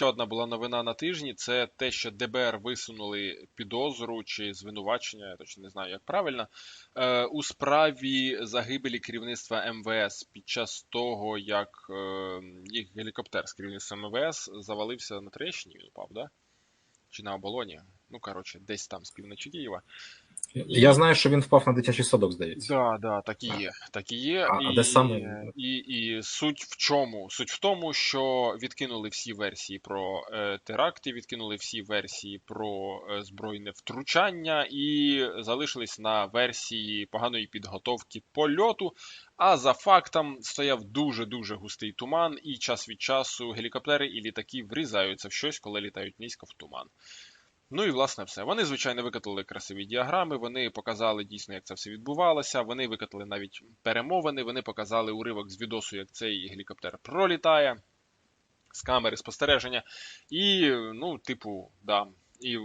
Ще одна була новина на тижні: це те, що ДБР висунули підозру чи звинувачення, я точно не знаю, як правильно, е, у справі загибелі керівництва МВС під час того, як е, їх гелікоптер з керівництва МВС завалився на Троєщині, він упав, да? Чи на оболоні? Ну, коротше, десь там з півночі Києва. Я знаю, що він впав на дитячий садок, здається. Да, да, так і є. Так і є. А- а і, де саме? І, і суть в чому? Суть в тому, що відкинули всі версії про е, теракти, відкинули всі версії про е, збройне втручання і залишились на версії поганої підготовки польоту. А за фактом стояв дуже-дуже густий туман, і час від часу гелікоптери і літаки врізаються в щось, коли літають низько в туман. Ну і власне все. Вони, звичайно, викатали красиві діаграми, вони показали дійсно, як це все відбувалося. Вони викатали навіть перемовини, вони показали уривок з відосу, як цей гелікоптер пролітає з камери спостереження. І, ну, типу, да. І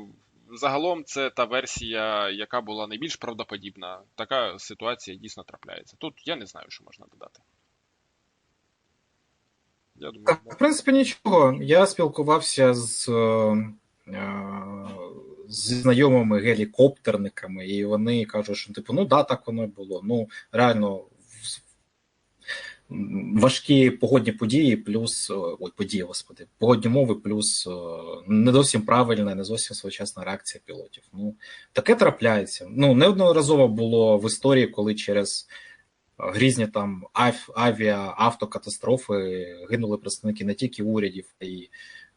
загалом це та версія, яка була найбільш правдоподібна. Така ситуація дійсно трапляється. Тут я не знаю, що можна додати. Я думаю, в принципі, нічого. Я спілкувався з, е, е, зі знайомими гелікоптерниками, і вони кажуть, що типу, ну да, так воно і було. Ну, реально, важкі погодні події, плюс е, ой, події, господи, погодні мови, плюс е, не зовсім правильна, не зовсім своєчасна реакція пілотів. Ну, таке трапляється. Ну, неодноразово було в історії, коли через грізні там авіа, автокатастрофи гинули представники не тільки урядів, й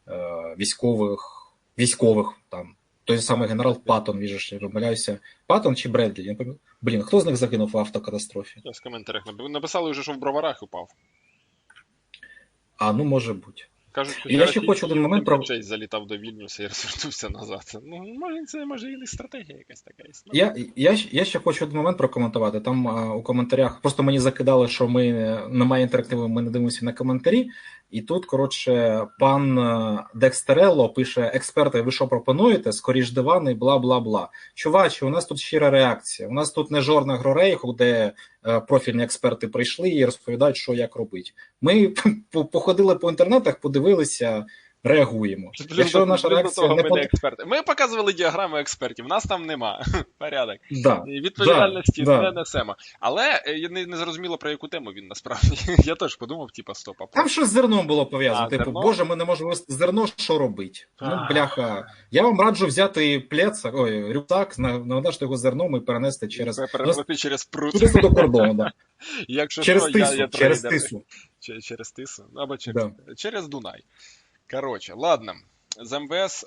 е, військових, військових там. Той же самий генерал Паттон, віжеш, я помиляюся. Паттон чи Бредлі? Я не пам'ятаю. Блін, хто з них загинув в автокатастрофі? Я в коментарях написали вже, що в броварах упав. А, ну може бути. Кажуть, що Я ще хочу один момент про- залітав до Вільнюса і розвернувся назад. Ну, може, це може і не стратегія якась така є. Ну, Я, я, я ще хочу один момент прокоментувати. Там а, у коментарях просто мені закидали, що ми немає інтерактиву, ми не дивимося на коментарі. І тут, коротше, пан е, Декстерелло пише: експерти, ви що пропонуєте? Скоріш дивани, бла бла бла. Чувачі, у нас тут щира реакція. У нас тут не жорна грорейху, де е, профільні експерти прийшли і розповідають, що як робити. Ми походили по інтернетах, подивилися, реагуємо. Плюс Якщо наша реакція того не ми не експерти. Ми показували діаграми експертів, нас там нема. Порядок. да. Відповідальності Да, не несемо. Але е, я не, не зрозуміло, про яку тему він насправді. Я теж подумав, типа, стоп, а про- Там щось з зерном було пов'язано. Типу, зерно? боже, ми не можемо вести зерно, що робить? Ну, бляха. Я вам раджу взяти плец, ой, рюкзак, на- навантажити його зерном і перенести через Пе- переплати через прут. туди до кордону. Да. Якщо Через що, я, тису, я через трейдер. тису. Через тису. Або через, Да. через Дунай. Коротше, ладно. За МВС